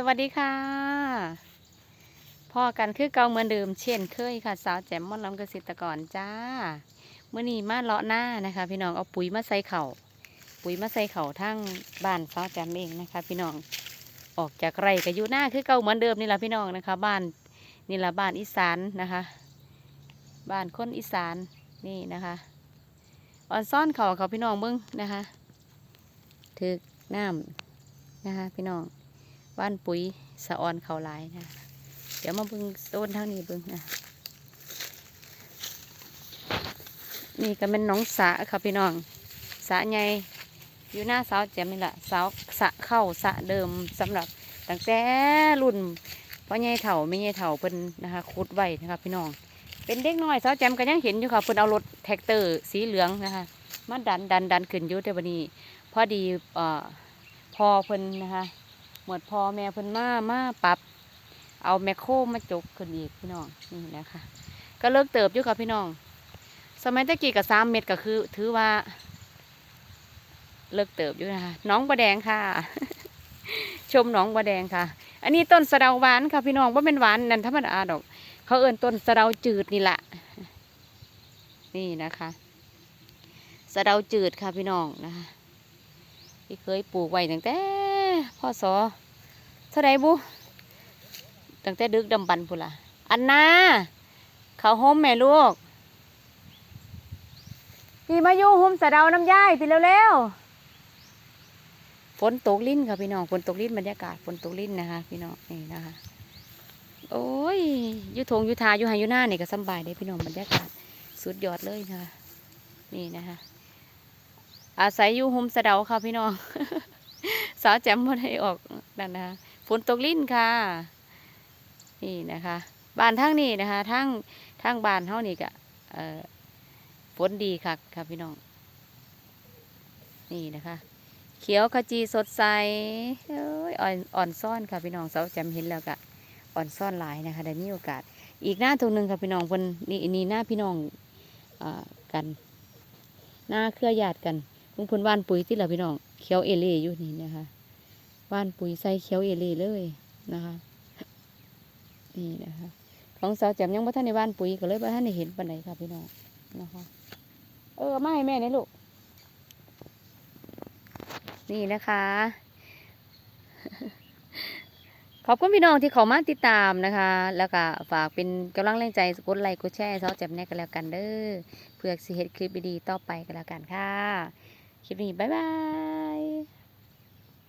สวัสดีค่ะพ่อกันคือเก่าเหมือนเดิมเช่นเคยค่ะ สาวแจ่มมอนลำเกษตรกรจ้าเมื่อนี้มาเลาะหน้านะคะ พี่น้องเอาปุ๋ยมาใส่เข่าปุ๋ยมาใส่เข่าทั้งบ้านสาวแจ่มเองนะคะ พี่น้องออกจากไร่ก็อยู่หน้าคือเก่าเหมือนเดิมนี่แหละพี่น้องนะคะ บ้านนี่แหละบ้านอีสานนะคะ บ้านคนอีสานนี่นะคะออนซ่อนเขาเขาพี่น้องเบิ้งนะคะถึกน้ำนะคะ พี่น้อง บ้านปุ๋ยสะออนเขาลายนะ เดี๋ยวมาเบิ่งโซนทางนี้เบิ่งนะนี่ก็เป็นน้องสะค่ะพี่น้องสะใหญ่อยู่หน้าเสาแจ่มนี่แหละเสาสะเข้าสะเดิมสำหรับตั้งแต่รุ่นพ่อใหญ่เถ่าไม่ใหญ่เถ่าเพิ่นนะคะขุดไว้นะคะพี่น้อง เป็นเด็กน้อยเสาแจ่มก็ยังเห็นอยู่ค่ะเพิ่นเอารถแท็กเตอร์สีเหลืองนะคะมาดันดันดันขึ้นอยู่แต่วันนี้พอดีเอ่อพอเพิ่นนะคะ หมดพอแม่เพิ่นมามาปรับ เอาแมคโครมาจกขึ้นอีกพี่น้องนี่นะคะก็เลิกเติบอยู่ค่ะพี่น้อง สมัยตะกี้กับสามเม็ดก็คือ ถือว่า เลิกเติบอยู่นะคะน้องบะแดงค่ะ ชมน้องบะแดงค่ะ อันนี้ต้นสะเดาหวานค่ะพี่น้องว่าเป็นหวานนั่นธรรมดาดอก เขาเอิ้นต้นสะเดาจืดนี่แหละนี่นะคะสะเดาจืดค่ะพี่น้องนะคะที่เคยปลูกไว้ตั้งแต่ พ่อสอเท่าไรบุตั้งแต่ดึกดำบรรพ์พุนละอันนาเขาโฮมแม่ลูกพี่มาอยู่โฮมสะเดาน้ำย่ายพี่เร็วๆฝนตกลิ้นค่ะพี่น้องฝนตกลิ้นบรรยากาศฝนตกลิ้นนะคะ พี่น้องนี่นะคะโอ้ยอยุทงอยุทาอยุหาอยุหน้านี่ก็สบายเลยพี่น้องบรรยากาศสุดยอดเลยนะคะนี่นะคะอาศัยอยู่โฮมสะเดาค่ะพี่น้อง สาวแจ่มบ่ได้ออกนั่นนะคะฝนตกลิ้นค่ะ นี่นะคะบ้านทั้งนี้นะคะทั้งทั้งบ้านเท่านี้ก็เอ่อฝนดีค่ะค่ะพี่น้อง นี่นะคะ เขียวขจีสดใสเอออ่อนอ่อนซ่อนค่ะพี่น้องสาวแจ่มเห็นแล้วก็อ่อนซ่อนหลายนะคะได้มีโอกาส อีกหน้าตรงหนึ่งค่ะพี่น้องเพิ่นนี่นี่หน้าพี่น้องอ่ากัน หน้าเครือญาติกันลุงพลว่านปุ๋ยที่เราพี่น้อง เขียวเอเล่อยู่นี่นะคะว่านปุ๋ยใส่เขียวเอเล่เลยนะคะนี่นะคะของสาวแจ่มยังบ่ท่านในว่านปุ๋ยก็เลยบ่ท่านได้เห็นปานใดค่ะพี่น้องนะคะ เออมาให้แม่นี่ลูก นี่นะคะ ขอบคุณพี่น้องที่เขามาติดตามนะคะ แล้วก็ฝากเป็นกำลังแรงใจกดไลค์กดแชร์สาวแจ่มแน่กันแล้วกันเด้อเพื่อสิเฮ็ดคลิปดีๆต่อไปกันแล้วกันค่ะ คลิปนี้บ๊ายบาย